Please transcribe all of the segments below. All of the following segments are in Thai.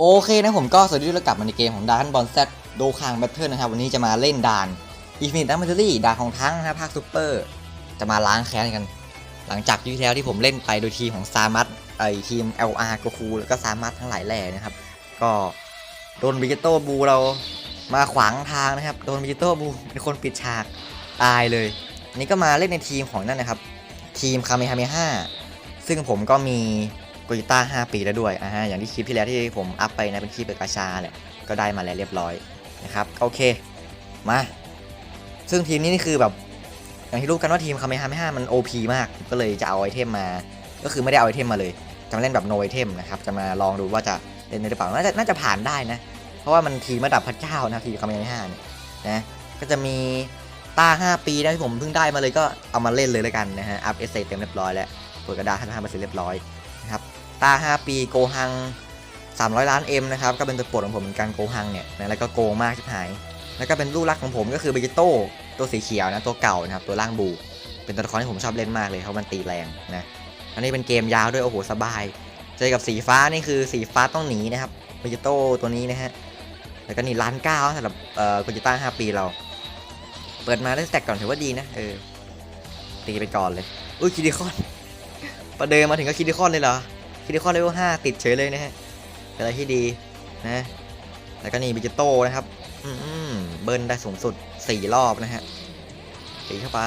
โอเคนะผมก็สวัสดีแล้วกลับมาในเกมของดาร์ b บอลแซดโดคางแบทเทิลนะครับ วันนี้จะมาเล่นด่านอีฟินิตอัมเบอรี่ด่านของทั้งนะภาคซูเปอร์ จะมาล้างแค้นกัน หลังจากที่แล้วที่ผมเล่นไปโดยทีมของซามัตไอทีม LR โกคูแล้วก็ซามัตทั้งหลายแหล่นะครับ ก็โดนบิเกโตบูเรามาขวางทางนะครับ โดนบิเกโตบูเป็นคนปิดฉากตายเลยนนี้ก็มาเล่นในทีมของนั่นนะครับ ทีมคาเมฮาเมฮ่าซึ่งผมก็มี โกโยต้า5ปีแล้วด้วยอ่าฮะอย่างที่คลิปที่แล้วที่ผมอัพไปนะเป็นคลิปเปิดกาชาแหละก็ได้มาแล้วเรียบร้อยนะครับโอเคมาซึ่งทีมนี้นี่คือแบบอย่างที่รู้กันว่าทีมคาเมฮาเมฮ่ามัน OP มากก็เลยจะเอาไอเทมมา ก็คือไม่ได้เอาไอเทมมาเลยจะมาเล่นแบบโนไอเทมนะครับจะมาลองดูว่าจะเล่นได้หรือเปล่าน่าจะน่าจะผ่านได้นะ เพราะว่ามันทีมระดับพระเจ้านะทีมคาเมฮาเมฮ่าเนี่ยนะก็จะมีต้า5 ปีนะที่ผมเพิ่งได้มาเลยก็เอามาเล่นเลยแล้วกันนะฮะอัพเอสเเต็มเรียบร้อยแล้วเปิดกระดาษ55%เรียบร้อย ตา5 ปี โกหัง 300 ล้าน M นะครับ ก็เป็นตัวโปรดของผมเหมือนกันโกหังเนี่ยนะแล้วก็โกงมากชิบหาย แล้วก็เป็นลูกรักของผมก็คือเบจิโต้ตัวสีเขียวนะ ตัวเก่านะครับ ตัวล่างบู เป็นตัวละครที่ผมชอบเล่นมากเลยเพราะมันตีแรงนะ อันนี้เป็นเกมยาวด้วยโอ้โหสบาย เจอกับสีฟ้านี่คือสีฟ้าต้องหนีนะครับเบจิโต้ตัวนี้นะฮะ แล้วก็นี่ล้านเก้าสำหรับเอ่อโกจิต้า5 ปีเรา เปิดมาได้แตกก่อนถือว่าดีนะเออตีไปก่อนเลย อุ้ยคิดิคอนประเดิมมาถึงก็คิดิคอนเลยเหรอ คิดิคอนเลเวล5ติดเฉยเลยนะฮะเป็นอะไรที่ดีนะแล้วก็นี่บิจิโต้นะครับอืมเบิร์นได้สูงสุด 4 รอบนะฮะตีเข้าไป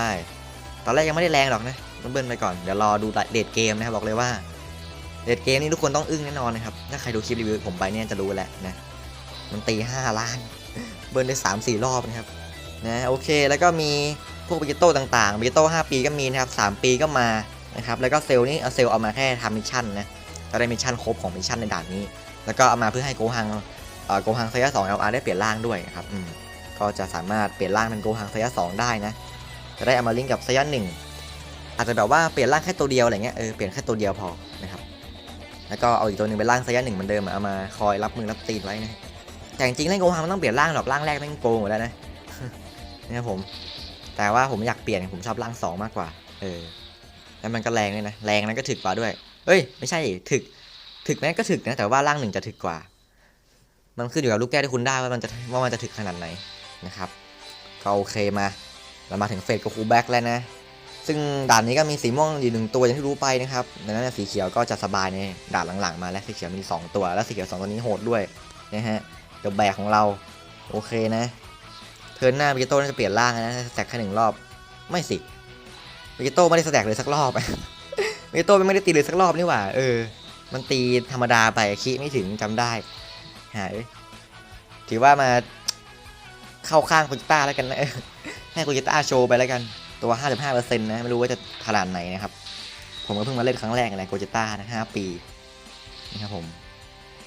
ตอนแรกยังไม่ได้แรงหรอกนะต้องเบิร์นไปก่อน เดี๋ยวรอดูเดทเกมนะครับบอกเลยว่าเดทเกมนี่ทุกคนต้องอึ้งแน่นอนนะครับ ถ้าใครดูคลิปรีวิวผมไปเนี่ยจะรู้แหละนะ มันตี 5 ล้าน เบิร์นได้ 3-4 รอบนะครับ นะ โอเค แล้วก็มีพวกบิจิโต้ต่างๆบิจิโต้5ปีก็มีนะครับ 3 ปีก็มานะครับ แล้วก็เซลนี่เอาเซลเอามาแค่ทำมิชชั่นนะ จะได้มิชชั่นครบของมิชชั่นในด่านนี้ แล้วก็เอามาเพื่อให้โกฮังโกฮังไซยะ2 LR ได้เปลี่ยนร่างด้วยนะครับก็จะสามารถเปลี่ยนร่างเป็นโกฮังไซยะ2ได้นะ จะได้เอามาลิงก์กับไซยะ1อาจจะแบบว่าเปลี่ยนร่างแค่ตัวเดียวอะไรเงี้ยเออเปลี่ยนแค่ตัวเดียวพอนะครับแล้วก็เอาอีกตัวหนึ่งเป็นร่างไซยะ1เหมือนเดิมเอามาคอยรับมือรับตีนไว้นะแต่จริงๆเล่นโกฮังมันต้องเปลี่ยนร่างหรอกร่างแรกแม่งโกงหมดแล้วนะนะครับผม แต่ว่าผมอยากเปลี่ยนผมชอบร่างสองมากกว่า เออแล้วมันก็แรงด้วยนะแรงนั้นก็ถึกกว่าด้วย เอ้ย ไม่ใช่ถึก ถึกแม้ก็ถึกนะ แต่ว่าร่างหนึ่งจะถึกกว่า มันขึ้นอยู่กับลูกแก้วที่คุณได้ว่ามันจะว่ามันจะถึกขนาดไหนนะครับก็โอเคมา เรามาถึงเฟสกับคูแบ็กแล้วนะ ซึ่งด่านนี้ก็มีสีม่วงอยู่หนึ่งตัวอย่างที่รู้ไปนะครับดังนั้นสีเขียวก็จะสบายในด่านหลังๆ มาแล้วสีเขียวมี 2 ตัว แล้วสีเขียวสองตัวนี้โหดด้วยนะฮะเดี๋ยวแบกของเราโอเคนะเทิร์นหน้าบิเกโต้น่าจะเปลี่ยนร่างนะแตกแค่หนึ่งรอบ ไม่สิมิเกโต้ไม่ได้แตกเลยสักรอบ เกโต้ไม่ได้ตีเลยสักรอบนี่หว่า เออ มันตีธรรมดาไปคีไม่ถึงจำได้ หาย ถือว่ามาเข้าข้างโคจิต้าแล้วกันนะให้โคจิต้าโชว์ไปแล้วกัน ตัว 55%นะ ไม่รู้ว่าจะขนาดไหนนะครับ ผมก็เพิ่งมาเล่นครั้งแรกอะไรโกจิต้านะ5ปี นะครับผม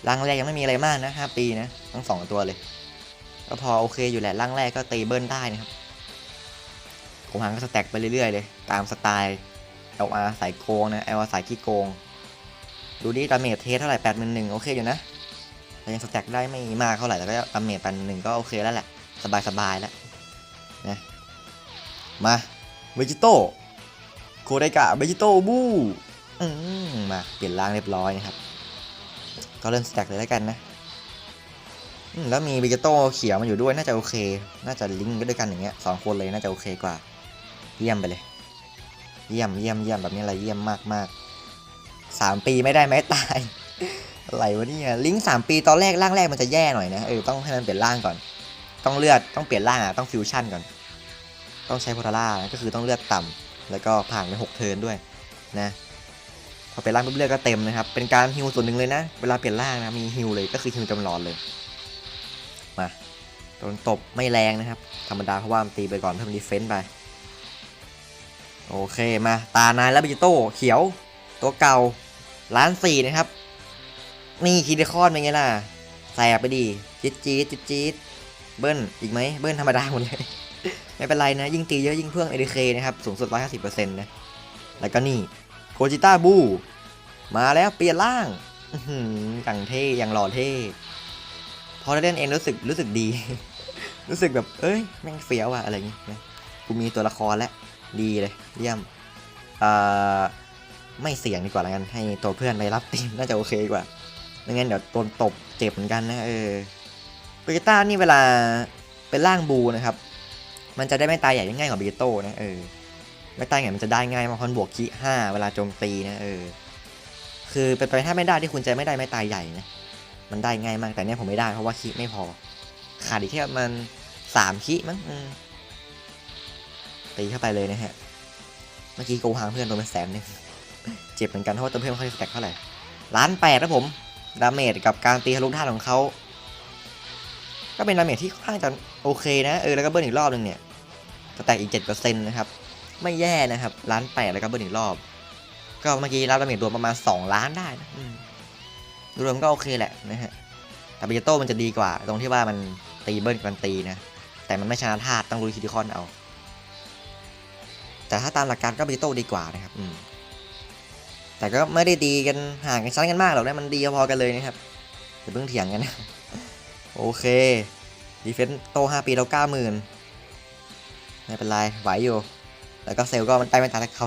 ร่างแรกยังไม่มีอะไรมากนะ5ปีนะ ทั้งสองตัวเลย ก็พอโอเคอยู่แหละร่างแรกก็ตีเบิ้ลได้นะครับผมหังก็สแต็กไปเรื่อยๆเลย ตามสไตล์ LR สายโกงนะ LR สายขี้โกง ดูดิดาเมจเทสเท่าไหร่แปดหมื่นหนึ่งโอเคอยู่นะแต่ยังสแต็กได้ไม่มากเท่าไหร่แต่ก็ดาเมจแปดหนึ่งก็โอเคแล้วแหละ สบายๆแล้วนะมาเวจิโต้โคไดกะเวจิโต้บูอืมมาเปลี่ยนร่างเรียบร้อยนะครับ ก็เริ่มสแต็กเลยแล้วกันนะแล้วมีเวจิโต้เขียวมาอยู่ด้วยน่าจะโอเค น่าจะลิงก์ด้วยกันอย่างเงี้ยสองคนเลยน่าจะโอเคกว่า เยี่ยมไปเลย เยี่ยมเยี่ยมเยี่ยมแบบนี้อะไรเยี่ยมมากมากสามปีไม่ได้ไหมตายอะไรวะเนี่ยลิงก์สามปีตอนแรกร่างแรกมันจะแย่หน่อยนะเออต้องให้มันเปลี่ยนร่างก่อน ต้องเลือดต้องเปลี่ยนร่างอะต้องฟิวชั่นก่อน ต้องใช้โพทาร่าก็คือต้องเลือดต่ำแล้วก็ผ่านไปหกเทิร์นด้วยนะพอเปลี่ยนร่างปุ๊บเลือดก็เต็มนะครับเป็นการฮิวส่วนหนึ่งเลยนะเวลาเปลี่ยนร่างนะมีฮิวเลยก็คือฮิวจำลอนเลยมาโดนตบไม่แรงนะครับ ธรรมดาเพราะว่ามันตีไปก่อนเพิ่มดีเฟนต์ไป โอเคมาตานายแล้วบิจิโต้เขียว ตัวเก่าล้านสี่นะครับ นี่คีเดคอนเป็นไงล่ะแสบไปดีจี๊ดจี๊ดจี๊ดจี๊ดเบิ้ลอีกไหมเบิ้ลธรรมดาหมดเลย ไม่เป็นไรนะ ยิ่งตีเยอะยิ่งเพิ่มเอ k นะครับ สูงสุด 150%นะแล้วก็นี่โกจิต้าบู มาแล้วเปลี่ยนร่างอื้อหืออย่างเท่อย่างหล่อเท่พอได้เล่นเองรู้สึกรู้สึกดี รู้สึกแบบ เอ้ย แม่งเฟี้ยวอะอะไรอย่างงี้นะกูมีตัวละครแล้ว ดีเลยเยี่ยมไม่เสี่ยงดีกว่าแล้วกัน ให้ตัวเพื่อนไปรับตีมน่าจะโอเคกว่าไม่งั้นเดี๋ยวโดนตบเจ็บเหมือนกันนะเออเบจิต้านี่เวลาเป็นร่างบูนะครับ มันจะได้ไม่ตายใหญ่ง่ายกว่าเบจิโต้นะเออไม่ตายใหญ่มันจะได้ง่ายมากเพราะบวกคีห้าเวลาโจมตีนะเออคือเป็นไปถ้าไม่ได้ที่คุณจะไม่ได้ไม่ตายใหญ่นะมันได้ง่ายมากแต่เนี้ยผมไม่ได้เพราะว่าคีไม่พอขาดอีกแค่มันสามคีมั้งอืม ตีเข้าไปเลยนะฮะ เมื่อกี้โกหางเพื่อนโดนไปแสนหนึงเจ็บเหมือนกันเพราะว่าตัวเพื่อนไม่ค่อยแตกเท่าไหร่ล้านแปดนะผม ดาเมจกับการตีทะลุท่าของเขา ก็เป็นดาเมจที่ค่อนข้างจะโอเคนะ เออแล้วก็เบิ้ลอีกรอบหนึงเนี่ยจะแตกอีกเจ็ดเปอร์เซ็นต์นะครับ ไม่แย่นะครับล้านแปดแล้วก็เบิ้ลอีกรอบ ก็เมื่อกี้รับดาเมจรวมประมาณ2ล้านได้นะรวมก็โอเคแหละนะฮะ แต่เบจิโต้มันจะดีกว่า ตรงที่ว่ามันตีเบิ้ลกันตีนะ แต่มันไม่ชนะธาตุต้องรู้คิดิคอนเอา แต่ถ้าตามหลักการก็เบจิโต้ดีกว่านะครับอืมแต่ก็ไม่ได้ดีกันห่างกันชั้นกันมากหรอกนะมันดีพอกันเลยนะครับอย่าเพิ่งเถียงกันนะโอเคดีเฟนต์โตห้าปีเราเก้าหมื่นไม่เป็นไรไหวอยู่ แล้วก็เซลก็มันได้ไม่ตายเขา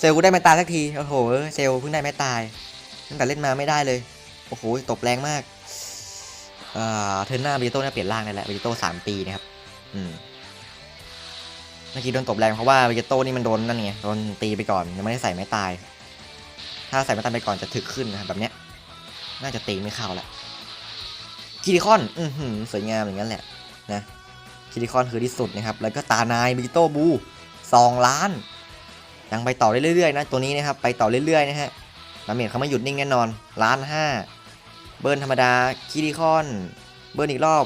เซลกูได้ไม่ตายสักทีโอ้โหเซลเพิ่งได้ไม่ตายตั้งแต่เล่นมาไม่ได้เลยโอ้โหตบแรงมากอ่าเทอร์นหน้าเบจิโต้เนี่ยเปลี่ยนร่างได้แล้วเบจิโต้สามปีนะครับอืม เมื่อกี้โดนตบแรงเพราะว่าเบจิโต้นี่มันโดนนั่นไงโดนตีไปก่อนยังไม่ได้ใส่ไม้ตาย ถ้าใส่ไม้ตายไปก่อนจะถึกขึ้นนะครับแบบเนี้ยน่าจะตีไม่เข้าแหละคิริคอนอือหือสวยงามอย่างนั้นแหละนะคิริคอนคือที่สุดนะครับ แล้วก็ตานายบิจิโต้บูสองล้านยังไปต่อเรื่อยๆนะตัวนี้นะครับไปต่อเรื่อยๆนะฮะดาเมจเขาไม่หยุดนิ่งแน่นอนล้านห้าเบิร์นธรรมดาคิริคอน เบิร์นอีกรอบ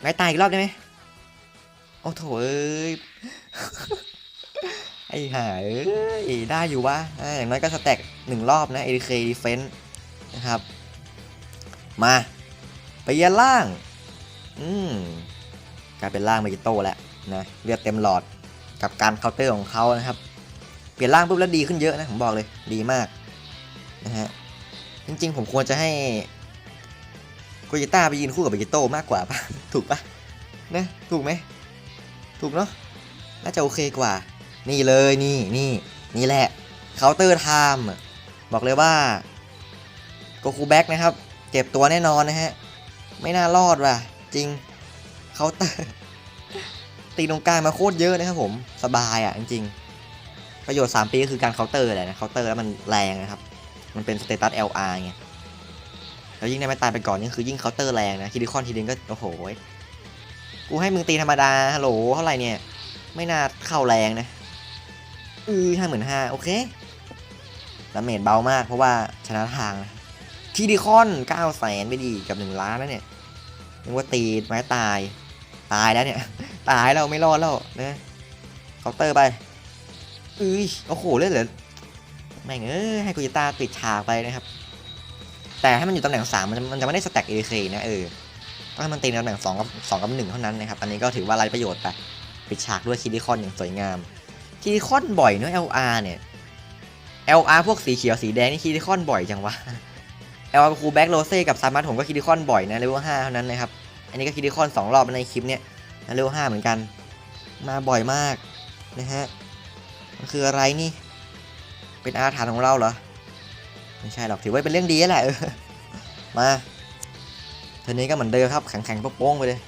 ไม้ตายอีกรอบได้ไหมโอ้โถเอ้ย ไอ้หาเอ้ยได้อยู่วะอย่างน้อยก็สแต็กหนึ่งรอบนะ ADK Defense นะครับ มาไปเยียนล่าง อืมกลายเป็นล่างเมจิโต้แล้วนะเลือดเต็มหลอดกับการเคาน์เตอร์ของเขานะครับ เปลี่ยนร่างปุ๊บแล้วดีขึ้นเยอะนะผมบอกเลยดีมากนะฮะจริงๆ ผมควรจะให้โกจิต้าไปยืนคู่กับเบจิโต้มากกว่าปะถูกปะนะถูกไหมถูกเนาะ น่าจะโอเคกว่า นี่เลยนี่นี่นี่แหละเคาน์เตอร์ไทม์บอกเลยว่าโกคูแบ็กนะครับ เจ็บตัวแน่นอนนะฮะ ไม่น่ารอดว่ะ จริงเคาน์เตอร์ตีตรงกลางมาโคตรเยอะนะครับผมสบายอะจริงๆประโยชน์ 3 ปีก็คือการเคาน์เตอร์แหละนะเคาน์เตอร์แล้วมันแรงนะครับ มันเป็นสเตตัส LR ไงแล้วยิ่งได้ไม่ตายไปก่อนนี่คือยิ่งเคาน์เตอร์แรงนะคิดิคอนทีนึงก็โอ้โหกูให้มึงตีธรรมดาฮัลโหลเท่าไหร่เนี่ย ไม่น่าเข้าแรงนะ อือห้าหมื่นห้าโอเคดาเมจเบามากเพราะว่าชนะทางนะทีดีคอนเก้าแสนไปดีกับหนึ่งล้านแล้วเนี่ยนึกว่าตีไม้ตาย ตายแล้วเนี่ย ตายแล้วไม่รอดแล้วนะเคาน์เตอร์ไปอือโอ้โหเล่นเหลือแม่งเอ้ยให้กุจิตาปิดฉากไปนะครับ แต่ให้มันอยู่ตำแหน่งสามมันจะมันจะไม่ได้สแต็กเอเคนะเออต้องให้มันตีในตำแหน่งสองกับสองกับหนึ่งเท่านั้นนะครับ อันนี้ก็ถือว่าไร้ประโยชน์ไป ปิดฉากด้วยคิดิคอนอย่างสวยงามคิดิคอนบ่อยเนอะ LR เนี่ย LR พวกสีเขียวสีแดงนี่คิดิคอนบ่อยจังวะ LR คูแบ็กโรเซ่กับซามัสผมก็คิดิคอนบ่อยนะเลเวลห้าเท่านั้นนะครับ อันนี้ก็คิดิคอนสองรอบในคลิปเนี้ยเลเวลห้าเหมือนกัน มาบ่อยมากนะฮะมันคืออะไรนี่ เป็นอาถรรพ์ของเราเหรอ ไม่ใช่หรอกถือว่าเป็นเรื่องดีแหละเออมาเทนี้ก็เหมือนเดิมครับแข็งๆโป้งๆไปเลย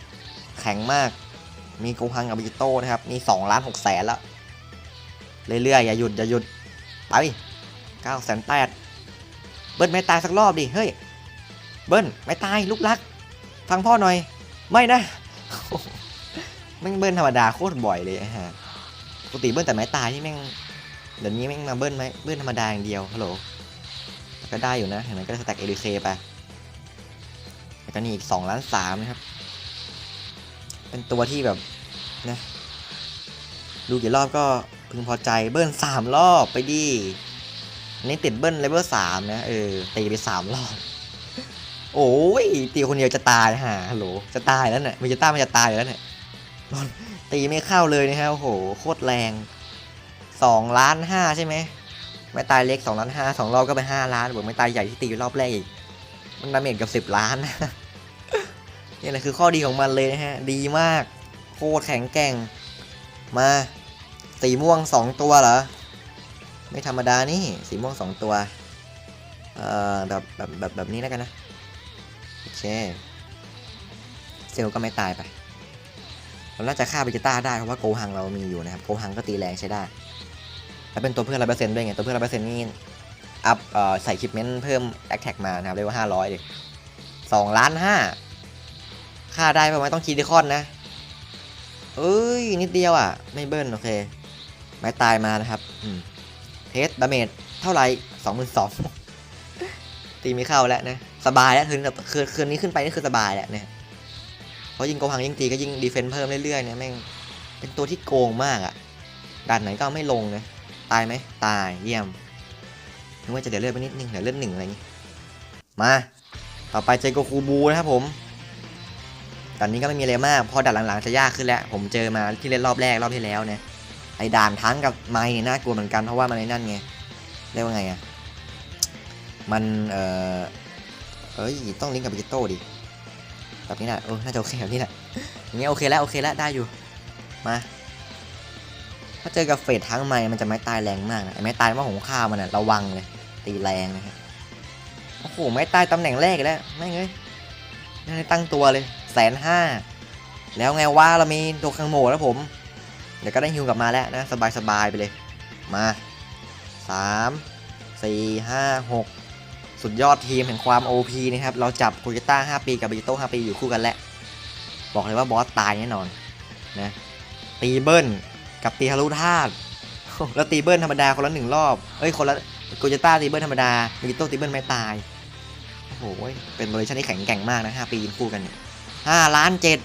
แข็งมาก มีโกฮังกับบิจิโต้นะครับมี2ล้าน6แสนแล้ว เรื่อยๆ อย่าหยุด อย่าหยุด ไป9แสนแปดเบิ้ลไม่ตายสักรอบดิ เฮ้ย เบิ้ลไม่ตายลูกรัก ฟังพ่อหน่อย ไม่นะแม่งเบิ้ลธรรมดาโคตรบ่อยเลยฮะปกติเบิ้ลแต่ไม่ตายที่แม่งเดี๋ยวนี้แม่งมาเบิ้ลไหมเบิ้ลธรรมดาอย่างเดียวฮัลโหลก็ได้อยู่นะเห็นไหมก็สแต็กเอดีเคไปแล้วก็นี่อีก2ล้านสามนะครับ เป็นตัวที่แบบ นะ ดูกี่รอบก็พึงพอใจเบิ้ลสามรอบไปดิอันนี้ติดเบิ้ลเลเวลสามนะ เออตีไปสามรอบ โอ้ยตีคนเดียวจะตายฮะฮัลโหลจะตายแล้วเนี่ยมิจต้ามันจะตายแล้วเนี่ยตีไม่เข้าเลยนะฮะโอ้โหโคตรแรงสองล้านห้าใช่ไหมไม่ตายเล็กสองล้านห้าสองรอบก็ไปห้าล้านบวกไม่ตายใหญ่ที่ตีรอบแรกอีก มันดาเมจกับสิบล้านนะนี่แหละคือข้อดีของมันเลยนะฮะ ดีมาก ตรแข็งแกร่ง มาสีม่วงสองตัวเหรอ ไม่ธรรมดานี่สีม่วงสองตัว เอ่อแบบแบบแบบแบบนี้แล้วกันนะ โอเค เซลก็ไม่ตายไปเราน่าจะฆ่าเบจิต้าได้เพราะว่าโกหังเรามีอยู่นะครับ โกหังก็ตีแรงใช้ได้ แล้วเป็นตัวเพื่อนร้อยเปอร์เซ็นต์ด้วยไง ตัวเพื่อนร้อยเปอร์เซ็นต์นี่ อัพใส่คิปเมนต์เพิ่มแอคแท็กมานะครับเรียกว่าห้าร้อยสองล้านห้าฆ่าได้ประมาณต้องคีดิคอนนะ เอ้ย นิดเดียวอะ ไม่เบิ้ลโอเค ไม้ตายมานะครับอืมเทสดาเมจเท่าไหร่สองหมื่นสองตีไม่เข้าแล้วนะ สบายแล้วคืนแบบคืนคืนนี้ขึ้นไปนี่คือสบายแล้วเนี่ยเพราะยิงโกหังยิงตีก็ยิงดีเฟนส์เพิ่มเรื่อยๆเนี่ยแม่งเป็นตัวที่โกงมากอะ่ะด่านไหนก็ไม่ลงนะตายไหมตายเยี่ยมนึกว่าจะเดี๋ยวเลือดไปนิดนึงเดี๋ยวเลือดหนึ่งอะไรอย่างงี้มา ต่อไปเจโกคูบูนะครับผม ด่านนี้ก็ไม่มีอะไรมาก พอด่านหลังๆจะยากขึ้นแล้ว ผมเจอมาที่เล่นรอบแรกรอบที่แล้วเนี่ย ไอ้ด่านทั้งกับไม้เนี่ยน่ากลัวเหมือนกันเพราะว่ามันในนั่นไง เรียกว่าไงอะมันเอ่อเอ้ยต้องลิงก์กับบิกิโต้ดิ แบบนี้แหละเออ น่าจะโอเคแบบนี้แหละอย่างเงี้ยโอเคแล้วโอเคแล้วได้อยู่ มา ถ้าเจอกับเฟดทั้งไม้มันจะไม้ตายแรงมากนะไอ้ไม้ตายว่าของข้าวมันอะระวังเลย ตีแรงนะฮะโอ้โห ไม้ตายตำแหน่งแรกแล้ว ไม่เงยยังไม่ตั้งตัวเลย แสนห้าแล้วไงว่าเรามีโดคังโมแล้วผม เดี๋ยวก็ได้ฮิวกลับมาแล้วนะ สบายๆไปเลย มาสามสี่ห้าหกสุดยอดทีมแห่งความ OP นะครับ เราจับโคเจต้า5ปีกับบิจิโต้5ปีอยู่คู่กันแล้ว บอกเลยว่าบอสตายแน่นอนนะตีเบิ้ลกับตีฮารุธาตุแล้วตีเบิ้ลธรรมดาคนละหนึ่งรอบ เอ้ยคนละโคเจต้าตีเบิ้ลธรรมดาบิจิโต้ตีเบิ้ลไม่ตาย โอ้โห เป็นโมเลชั่นที่แข็งแกร่งมากนะ5ปียืนคู่กันเนี่ย ห้าล้านเจ็ด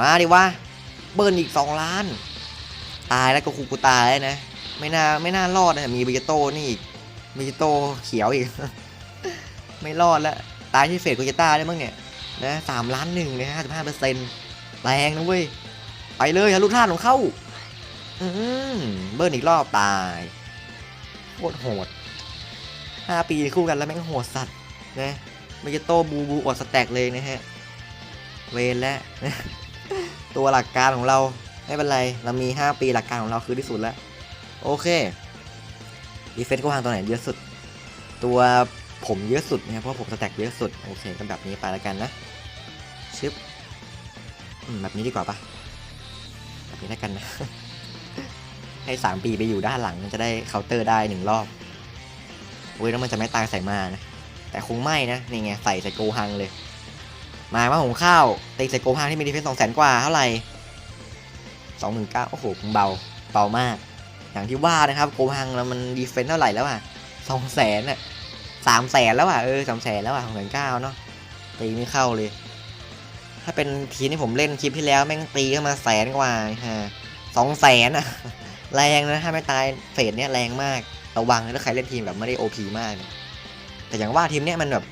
มาดิวะ เบิ้ลอีก 2 ล้าน ตายแล้วก็คูกูตายแล้วนะ ไม่น่าไม่น่ารอดนะ มีบิจิโต้นี่อีกมิจิโตเขียวอีก ไม่รอดแล้ว ตายที่เฟสโกเจต้าได้มั้งเนี่ย นะสามล้านหนึ่งเนี่ยห้าสิบห้าเปอร์เซ็นต์แรงนะเว้ย ไปเลยฮะลูกท่านของเข้า อืมเบิร์นอีกรอบตายโคตรโหดห้าปีคู่กันแล้วแม่งโหดสัตว์นะมิจิโตบูบูอดสแต็กเลยนะฮะ เวนแล้วตัวหลักการของเราไม่เป็นไรเรามี 5 ปีหลักการของเราคือที่สุดแล้ว โอเคดีเฟนต์ก็วางตัวไหนเยอะสุด ตัวผมเยอะสุดนะเพราะผมสแต็กเยอะสุด โอเคก็แบบนี้ไปแล้วกันนะชึบแบบนี้ดีกว่าปะแบบนี้แล้วกันนะ ให้สามปีไปอยู่ด้านหลังมันจะได้เคาน์เตอร์ได้หนึ่งรอบโอ้ยแล้วมันจะไม่ตายใส่มานะ แต่คงไม่นะ นี่ไง ใส่ใส่โกฮังเลย มาว่าของข้าวตีใส่โกฮังที่มีดีเฟนสองแสนกว่าเท่าไหร่สองหมื่นเก้าโอ้โหเบาเบามาก อย่างที่ว่านะครับโกฮังแล้วมันดีเฟนเท่าไหร่แล้วอะสองแสนอะสามแสนแล้วอะเออสามแสนแล้วอะสองแสนเก้าเนาะตีไม่เข้าเลย ถ้าเป็นทีมที่ผมเล่นคลิปที่แล้วแม่งตีเข้ามาแสนกว่าฮะสองแสนอะแรงนะถ้าไม่ตายเฟสเนี้ยแรงมากระวังนะถ้าใครเล่นทีมแบบไม่ได้โอพีมาก แต่อย่างว่าทีมเนี้ยมันแบบ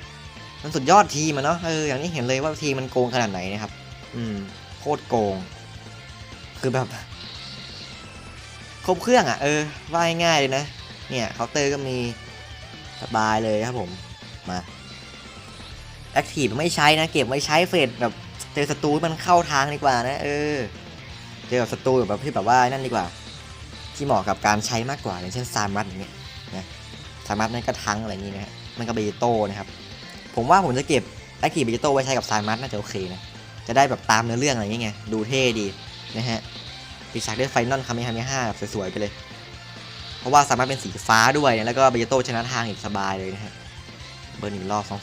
มันสุดยอดทีมอะเนาะเอออย่างนี้เห็นเลยว่าทีมมันโกงขนาดไหนนะครับ อืมโคตรโกง คือแบบ ครบเครื่องอะเออว่าง่ายเลยนะ เนี่ยเคาน์เตอร์ก็มีสบายเลยครับผมมาแอคทีฟไม่ใช้นะ เก็บไว้ใช้เฟสแบบเจอศัตรูมันเข้าทางดีกว่านะ เออ เจอกับศัตรูแบบที่แบบว่านั่นดีกว่า ที่เหมาะกับการใช้มากกว่าอย่างเช่นซามัสอย่างเงี้ยนะซามัสนั่นก็ทั้งอะไรอย่างงี้นะฮะมันก็เบโต้นะครับ ผมว่าผมจะเก็บแอคทีฟเบจิโต้ไว้ใช้กับซามัสน่าจะโอเคนะ จะได้แบบตามเนื้อเรื่องอะไรอย่างเงี้ยดูเท่ดีนะฮะปีฉากด้วยไฟนอลคาเมฮาเมฮ่าสวยๆไปเลย เพราะว่าสามารถเป็นสีฟ้าด้วยนะแล้วก็เบเจโต้ชนะทางอีกสบายเลยนะฮะเบอร์หนึ่งรอบสอง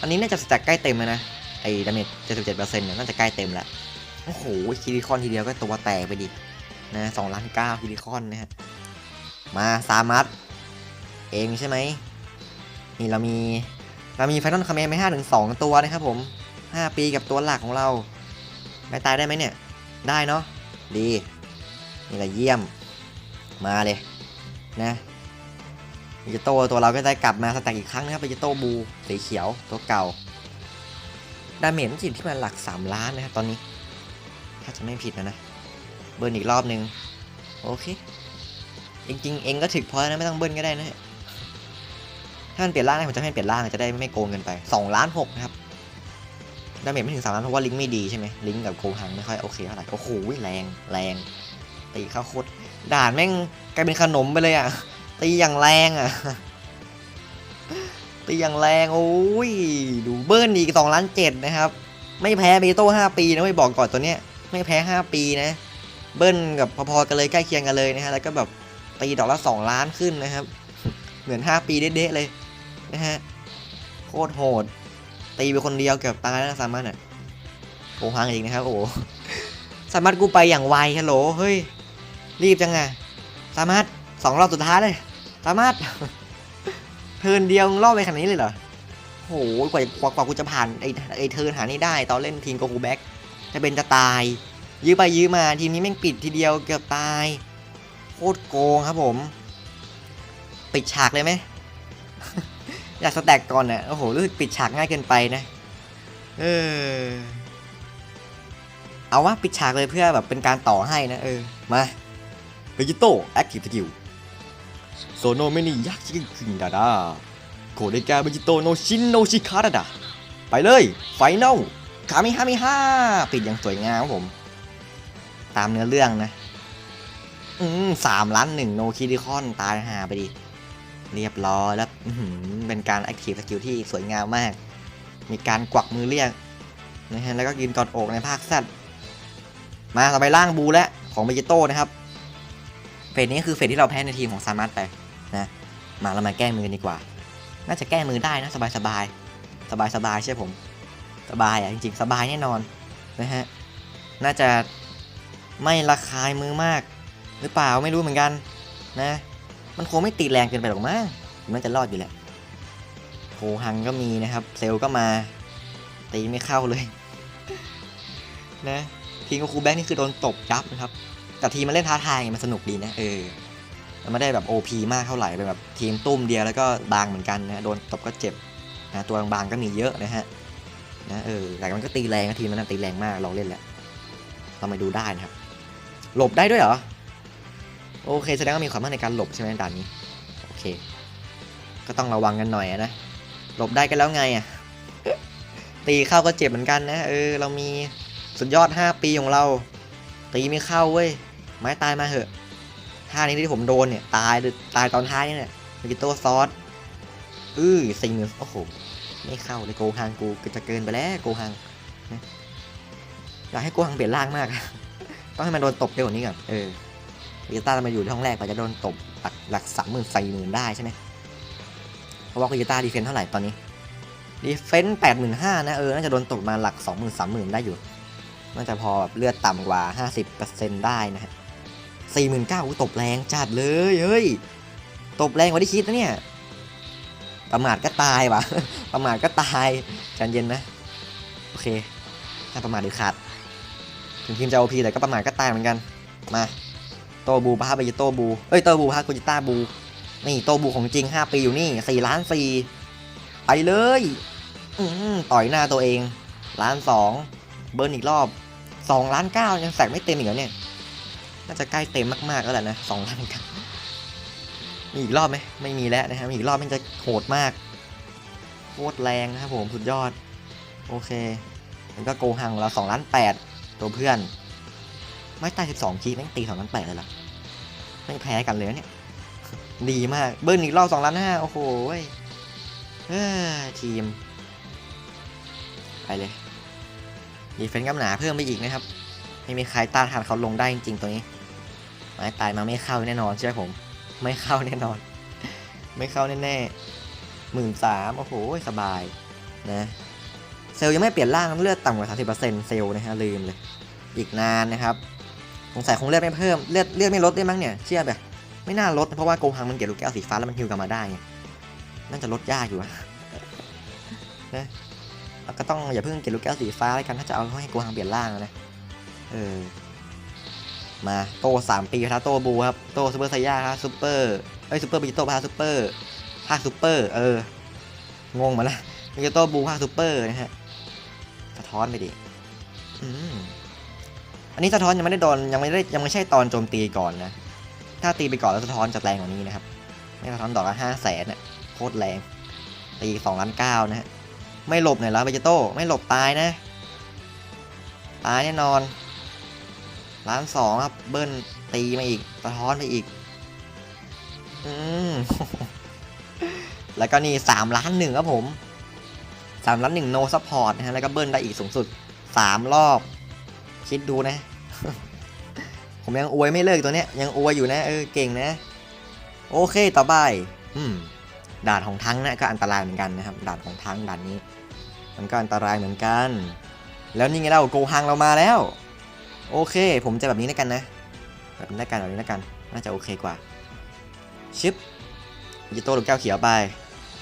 อันนี้น่าจะสแต็กใกล้เต็มแล้วนะไอ้ดาเมจเจ็ดสิบเจ็ดเปอร์เซ็นต์เนี่ยน่าจะใกล้เต็มแล้วโอ้โหคิริคอนทีเดียวก็ตัวแตกไปดินะสองล้านเก้าคิริคอนนะฮะมาซามัสเองใช่ไหม นี่เรามีเรามีไฟนอลคาเมฮาเมฮ่าถึงสองตัวนะครับผมห้าปีกับตัวหลักของเราไม่ตายได้ไหมเนี่ย ได้เนาะดีนี่แหละเยี่ยมมาเลยนะปิจิโตตัวเราก็ได้กลับมาสแต็กอีกครั้งนะครับปิจิโตบูสีเขียวตัวเก่าดาเมจมันจิตที่มันหลัก 3 ล้านนะครับตอนนี้ถ้าจะไม่ผิดนะนะเบิร์นอีกรอบนึง โอเคจริงๆเองก็ถึกพอแล้วนะไม่ต้องเบิร์นก็ได้นะ ถ้ามันเปลี่ยนร่างได้ผมจะให้เปลี่ยนร่างจะได้ไม่โกงเกินไป2ล้าน6นะครับดาเมจไม่ถึงสามล้านเพราะว่าลิงก์ไม่ดีใช่ไหมลิงก์กับโคฮังไม่ค่อยโอเคเท่าไหร่โอ้โหแรงแรงตีเข้าโคตรด่านแม่งกลายเป็นขนมไปเลยอะตีอย่างแรงอะตีอย่างแรงโอ้ยดูเบิ้ลอีกสองล้านเจ็ดนะครับ ไม่แพ้เบโต้ห้าปีนะไม่บอกก่อนตัวเนี้ยไม่แพ้ห้าปีนะ เบิ้ลกับพอๆกันเลยใกล้เคียงกันเลยนะฮะแล้วก็แบบตีดอกละสองล้านขึ้นนะครับ เหมือนห้าปีเด๊ะๆเลย นะฮะ โคตรโหด ตีไปคนเดียวเกือบตายแล้วสามารถอะโกงพังอีกนะครับ โอ้โหสามารถกูไปอย่างไวฮัลโหลเฮ้ย รีบจังไงสามารถสองรอบสุดท้ายเลย สามารถเทินเดียวรอบไปขนาดนี้เลยเหรอโหกว่ากว่ากว่ากูจะผ่านไอ้ไอ้เทินหานี่ได้ ตอนเล่นทีมโกคูแบ็กจะเป็นจะตาย ยื้อไปยื้อมาทีมนี้แม่งปิดทีเดียวเกือบตายโคตรโกงครับผม ปิดฉากเลยไหม อยากสแต็กก่อนเนี่ยโอ้โหรู้สึกปิดฉากง่ายเกินไปนะ เออ เอาวะปิดฉากเลยเพื่อแบบเป็นการต่อให้นะ เออ มาเบจิโต้แอคทีฟสกิลโซโนเมนี่ยักษ์ชิคิงดาดาโคเดกาเบจิโตโนชินโนชิคาดาดาไปเลย ไฟนอลคามิฮามิฮาปิดอย่างสวยงามครับผม ตามเนื้อเรื่องนะ อืมสามล้านหนึ่งโนคิดิคอนตายหาไปดิ เรียบร้อยแล้วเป็นการแอคทีฟสกิลที่สวยงามมาก มีการกวักมือเรียกนะฮะแล้วก็ยืนกอดอกในภาคแซดมาต่อไปล่างบูและของเบจิโต้นะครับ เฟสนี้คือเฟสที่เราแพ้ในทีมของซามัสไปนะมาเรามาแก้มือกันดีกว่า น่าจะแก้มือได้นะสบายสบายสบายสบายๆใช่ผม สบายอะจริงๆ สบายแน่นอนนะฮะน่าจะไม่ระคายมือมาก หรือเปล่าไม่รู้เหมือนกันนะ มันคงไม่ตีแรงเกินไปหรอกมั้งมันจะรอดอยู่แหละโฮฮังก็มีนะครับ เซลก็มาตีไม่เข้าเลย นะทีมของคูแบงค์นี่คือโดนตบยับนะครับ แต่ทีมมันเล่นท้าทายไงมันสนุกดีนะเออมันไม่ได้แบบ OP มากเท่าไหร่เป็นแบบทีมตุ้มเดียวแล้วก็บางเหมือนกันนะโดนตบก็เจ็บนะตัวบางๆก็มีเยอะนะฮะนะเออแต่มันก็ตีแรงนะทีมมันนตีแรงมากลองเล่นแหละเรามาดูได้นะครับ หลบได้ด้วยเหรอ โอเคแสดงว่ามีความมั่นในการหลบใช่ไหมด่านนี้ โอเค ก็ต้องระวังกันหน่อยนะ หลบได้กันแล้วไงอะ ตีเข้าก็เจ็บเหมือนกันนะ เออ เรามีสุดยอด 5 ปีของเรา ตีไม่เข้าเว้ย ไม้ตายมาเหอะท่านี้ที่ผมโดนเนี่ย ตายตายตอนท้ายเนี่ยมิกิโตซอสอื้อสี่หมื่นโอ้โห ไม่เข้าเลยโกฮังกูจะเกินไปแล้วโกฮังอยากให้โกฮังเปลี่ยนร่างมาก ต้องให้มันโดนตบเร็วกว่านี้ก่อน เออ วิจิต้ามาอยู่ที่ห้องแรกไปจะโดนตบหลักหลักสามหมื่นสี่หมื่นได้ใช่ไหมเพราะว่าวิจิต้าดีเฟนเท่าไหร่ตอนนี้ดีเฟนแปดหมื่นห้านะเออน่าจะโดนตบมาหลักสองหมื่นสามหมื่นได้อยู่น่าจะพอแบบเลือดต่ำกว่าห้าสิบเปอร์เซ็นต์ได้นะฮะสี่หมื่นเก้าตบแรงจัดเลยเฮ้ยตบแรงกว่าที่คิดนะเนี่ยประมาทก็ตายว่ะ ประมาทก็ตายใจเย็นนะ โอเคถ้าประมาทเด็ดขาด ถึงทีมจะโอพีแต่ก็ประมาทก็ตายเหมือนกัน มา โตบูพาไปโตบูเอ้ยโตบูพาโคจิต้าบู นี่โตบูของจริง 5 ปีอยู่นี่ 4 ล้าน4ไปเลยอืต่อยหน้าตัวเอง ล้านสองเบิร์นอีกรอบ 2 ล้านเก้ายังแสกไม่เต็มอีกเหรอเนี่ย น่าจะใกล้เต็มมากๆแล้วแหละนะ2ล้านเก้ามีอีกรอบไหมไม่มีแล้วนะครับมีอีกรอบมันจะโหดมากโคตรแรงนะครับผมสุดยอด โอเคมันก็โกหังเรา2ล้าน8ตัวเพื่อน ไม่ตาย12คีแม่งตี2ล้าน8เลยล่ะ ไม่แพ้กันเลยเนี่ยดีมากเบิ้ลอีกรอบ2ล้าน5โอ้โหเว้ยทีม ไปเลยดีเฟนซ์กำหนาเพิ่มไปอีกนะครับ ไม่มีใครต้านทานเขาลงได้จริงๆตัวนี้ไม้ตายมาไม่เข้าแน่นอนเชื่อผม ไม่เข้าแน่นอน ไม่เข้าแน่ๆหมื่นสามโอ้โหสบายนะเซลยังไม่เปลี่ยนร่างเลือดต่ำกว่า30%เซลล์นะฮะลืมเลย อีกนานนะครับ สงสัยคงเลือดไม่เพิ่มเลือดเลือดไม่ลดได้มั้งเนี่ยเชื่อแบบไม่น่าลดเพราะว่าโกหังมันเก็บลูกแก้วสีฟ้าแล้วมันฮิวกลับมาได้ไงน่าจะลดยากอยู่นะแล้วก็ต้องอย่าเพิ่งเก็บลูกแก้วสีฟ้าแล้วกันถ้าจะเอาให้โกหังเปลี่ยนร่างนะเออมาโตสามปีครับโตบูครับโตซูเปอร์ไซย่าครับซูเปอร์เอ้ยซูเปอร์บิจิโตพาซูเปอร์ภาคซูเปอร์เอองงมาละบิจิโตบูภาคซูเปอร์นะฮะสะท้อนไปดิอืม อันนี้สะท้อนยังไม่ได้โดนยังไม่ได้ยังไม่ใช่ตอนโจมตีก่อนนะ ถ้าตีไปก่อนแล้วสะท้อนจะแรงกว่านี้นะครับไม่สะท้อนดอกละห้าแสนน่ะโคตรแรงตีสองล้านเก้านะฮะไม่หลบหน่อยแล้วเบจโต้ไม่หลบตายนะตายแน่นอนล้านสองครับเบิ้ลตีมาอีกสะท้อนไปอีกอืมแล้วก็นี่3ล้านหนึ่งครับผม3ล้านหนึ่งโนซัพพอร์ตนะฮะแล้วก็เบิ้ลได้อีกสูงสุด3รอบ คิดดูนะ ผมยังอวยไม่เลิกตัวเนี้ยยังอวยอยู่นะเออเก่งนะ โอเคต่อไปอืมด่านของทั้งนะก็อันตรายเหมือนกันนะครับด่านของทั้งด่านนี้ มันก็อันตรายเหมือนกัน แล้วนี่ไงเราโกฮังเรามาแล้ว โอเค ผมจะแบบนี้แล้วกันนะ แบบนี้แล้วกันแบบนี้แล้วกัน น่าจะโอเคกว่า ชิปยิโต้ลูกแก้วเขียวไป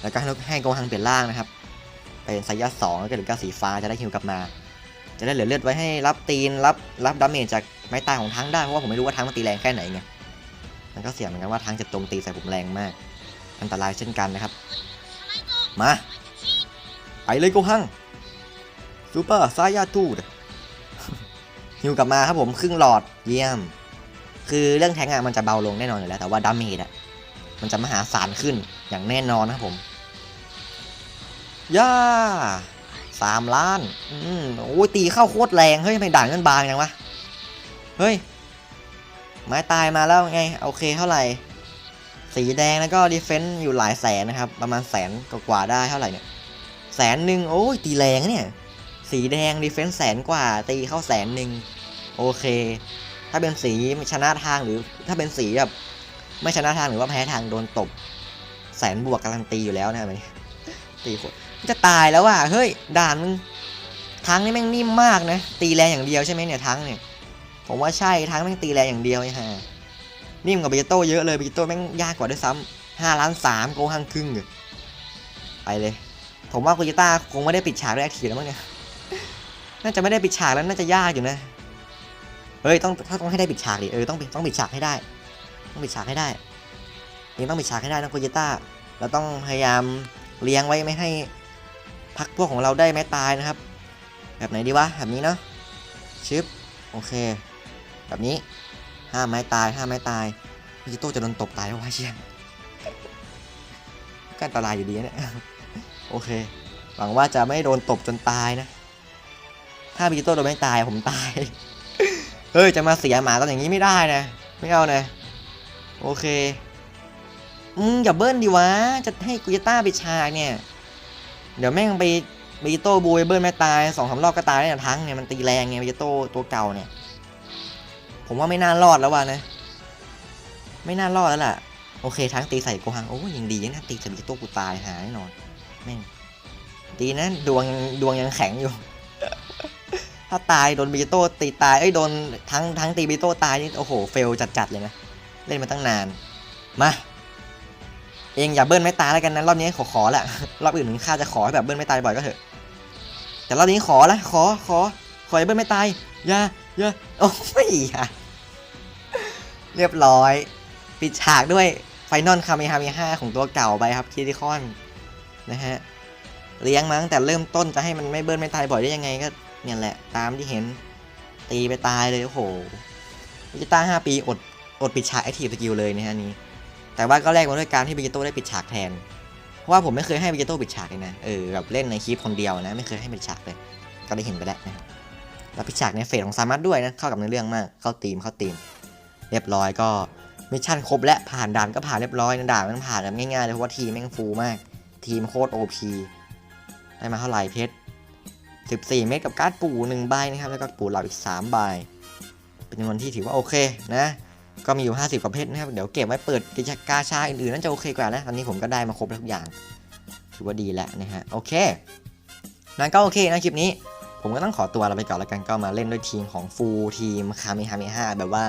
แล้วก็ให้ลูกให้โกฮังเปลี่ยนร่างนะครับ เป็นไซยัสสองแล้วก็ลูกแก้วสีฟ้าจะได้ฮิวกลับมา จะได้เหลือเลือดไว้ให้รับตีนรับรับดาเมจจากไม้ตายของทั้งได้เพราะว่าผมไม่รู้ว่าทั้งมันตีแรงแค่ไหนไงมันก็เสี่ยงเหมือนกันว่าทั้งจะโจมตีใส่ผมแรงมาก อันตรายเช่นกันนะครับ มาไปเลยโกฮังซูเปอร์ซายาตูดฮิวกลับมาครับผมครึ่งหลอดเยี่ยม คือเรื่องแทงอะมันจะเบาลงแน่นอนอยู่แล้ว แต่ว่าดาเมจอะมันจะมหาศาลขึ้นอย่างแน่นอนนะครับผมย่า สามล้าน อืมโอ้ยตีเข้าโคตรแรงเฮ้ยทำไมด่านกันบางจังวะ เฮ้ย ไม้ตายมาแล้วไง โอเคเท่าไหร่ สีแดงแล้วก็ดีเฟนซ์อยู่หลายแสนนะครับ ประมาณแสนกว่าได้เท่าไหร่เนี่ยแสนหนึ่งโอ้ยตีแรงเนี่ย สีแดงดีเฟนซ์แสนกว่า ตีเข้าแสนหนึ่งโอเค ถ้าเป็นสีชนะทางหรือถ้าเป็นสีแบบไม่ชนะทางหรือว่าแพ้ทางโดนตบ แสนบวกการันตีอยู่แล้วนะครับตีโคตร จะตายแล้วว่ะเฮ้ยด่านมึงทั้งนี่แม่งนิ่มมากนะ ตีแรงอย่างเดียวใช่ไหมเนี่ยทั้งเนี่ย ผมว่าใช่ทั้งแม่งตีแรงอย่างเดียวไอ้ห่านิ่มกว่าเบจิโต้เยอะเลยเบจิโต้แม่งยากกว่าด้วยซ้ำห้าล้านสามโกหังครึ่งเลยไปเลย ผมว่าโคจิต้าคงไม่ได้ปิดฉากด้วยแอคทีฟแล้วมั้งเนี่ยน่าจะไม่ได้ปิดฉากแล้วน่าจะยากอยู่นะเฮ้ยต้องถ้าต้องให้ได้ปิดฉากดิเออต้องต้องปิดฉากให้ได้ ต้องปิดฉากให้ได้นี่ต้องปิดฉากให้ได้นะโคจิต้าเราต้องพยายามเลี้ยงไว้ไม่ให้ พักพวกของเราได้แม้ตายนะครับ แบบไหนดีวะแบบนี้เนาะชึบโอเค แบบนี้ห้าไม้ตายห้าไม้ตายมิจิโต้จะโดนตบตายแล้ววะเชี่ยก็อันตรายอยู่ดีนะเนี่ยโอเค หวังว่าจะไม่โดนตบจนตายนะ ถ้ามิจิโต้โดนไม่ตายผมตายเฮ้ยจะมาเสียหมาตอนอย่างนี้ไม่ได้นะไม่เอานะโอเคอืมอย่าเบิ้ลดิวะ จะให้กุยต้าไปฉากเนี่ย เดี๋ยวแม่งไปมิจิโต้บูยเบิ้ลไม่ตายสองสามรอบก็ตายได้แต่ทั้งเนี่ยมันตีแรงไงมิจิโต้ตัวเก่าเนี่ย ผมว่าไม่น่ารอดแล้วว่ะนะ ไม่น่ารอดแล้วล่ะ โอเคทั้งตีใส่โกหังโอ้ยยังดีนะตีใส่มิจิโต้กูตายหาแน่นอนแม่งดีนะดวงดวงยังแข็งอยู่ ถ้าตายโดนมิจิโต้ตีตายเอ้ยโดนทั้งทั้งตีมิจิโต้ตายนี่โอ้โหเฟลจัดๆเลยนะเล่นมาตั้งนานมา เองอย่าเบิ้ลไม่ตายแล้วกันนะรอบนี้ขอขอแหละรอบอื่นถึงข้าจะขอให้แบบเบิ้ลไม่ตายบ่อยก็เถอะ แต่รอบนี้ขอละขอขอขอให้เบิ้ลไม่ตายอย่าอย่าโอ้ไม่อย่าเรียบร้อย ปิดฉากด้วยไฟนอลคาเมฮาเมฮาของตัวเก่าไปครับคิริคอนนะฮะเลี้ยงมาตั้งแต่เริ่มต้นจะให้มันไม่เบิ้ลไม่ตายบ่อยได้ยังไงก็เนี่ยแหละตามที่เห็นตีไปตายเลยโอ้โหวิจิต้าห้าปีอดอดปิดฉากไอทีฟสกิลเลยนะฮะนี้ แต่ว่าก็แลกมาด้วยการที่เบิกิโต้ได้ปิดฉากแทน เพราะว่าผมไม่เคยให้เบิกิโต้ปิดฉากเลยนะ เออแบบเล่นในคลิปคนเดียวนะ ไม่เคยให้ปิดฉากเลย ก็ได้เห็นไปแล้วนะครับแล้วปิดฉากในเฟสของซามัสด้วยนะ เข้ากับในอเรื่องมาก เข้าตีมเข้าตีม เรียบร้อยก็มิชชั่นครบและผ่านด่านก็ผ่านเรียบร้อยนะด่านมันผ่านแบบง่ายๆเลยเพราะว่าทีมแม่งฟูมาก ทีมโคตรโอพีได้มาเท่าไหร่เพชร14 เม็ดกับการ์ดปู่1ใบนะครับแล้วก็ปู่เหล่าอีก3ใบเป็นจำนวนที่ถือว่าโอเคนะ ก็มีอยู่ 50กว่าเพชรนะครับ เดี๋ยวเก็บไว้เปิดกิจกาชาอื่นๆน่าจะโอเคกว่านะ ตอนนี้ผมก็ได้มาครบทุกอย่าง ถือว่าดีแล้วนะฮะ โอเค นั่นก็โอเคนะคลิปนี้ ผมก็ต้องขอตัวลาไปก่อนแล้วกัน ก็มาเล่นด้วยทีมของฟูลทีมคาเมฮาเมฮาแบบว่า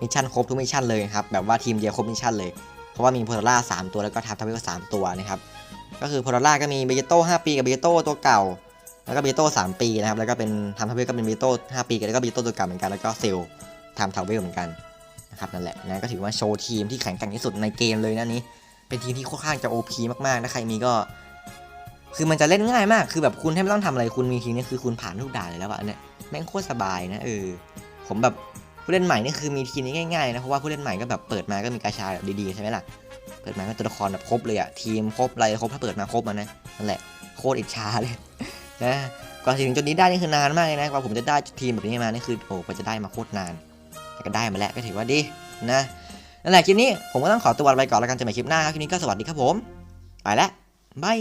มิชชั่นครบทุกมิชชั่นเลยครับ แบบว่าทีมเดียวครบมิชชั่นเลย เพราะว่ามีโพลาร่าสามตัวแล้วก็ทับทาวิลสามตัวนะครับ ก็คือโพลาร่าก็มีเบเจโต้5ปีกับเบเจโต้ตัวเก่า แล้วก็เบเจโต้3ปีนะครับ แล้วก็เป็นทำทาวิลก็เป็นเบเจโต้5ปีแล้วก็เบเจโต้ตัวเก่าเหมือนกัน แล้วก็เซลทำทาวิลเหมือนกัน นะครับนั่นแหละนะก็ถือว่าโชว์ทีมที่แข็งแกร่งที่สุดในเกมเลยนะนี้ เป็นทีมที่ค่อนข้างจะ OP มากๆนะใครมีก็ คือมันจะเล่นง่ายมากคือแบบคุณแทบไม่ต้องทำอะไรคุณมีทีมนี้คือคุณผ่านทุกด่านเลยแล้วอะเนี่ยแม่งโคตรสบายนะเออผมแบบผู้เล่นใหม่นี่คือมีทีมนี้ง่ายๆนะเพราะว่าผู้เล่นใหม่ก็แบบเปิดมาก็มีกาชาแบบดีๆใช่ไหมล่ะเปิดมาก็ตัวละครแบบครบเลยอะทีมครบอะไรครบถ้าเปิดมาครบมันนะนั่นแหละโคตรอิจฉาเลยนะกว่าจะถึงจุดนี้ได้นี่คือนานมากเลยนะกว่าผมจะได้ทีมแบบนี้มานี่คือโอ้กว่าจะได้มาโคตรนาน แต่ก็ได้มาแล้วก็ถือว่าดีนะนั่นแหละคลิปนี้ผมก็ต้องขอตัวไปก่อนแล้วกันเจะใหม่คลิปหน้าครับคลิปนี้ก็สวัสดีครับผม ไปแล้วบาย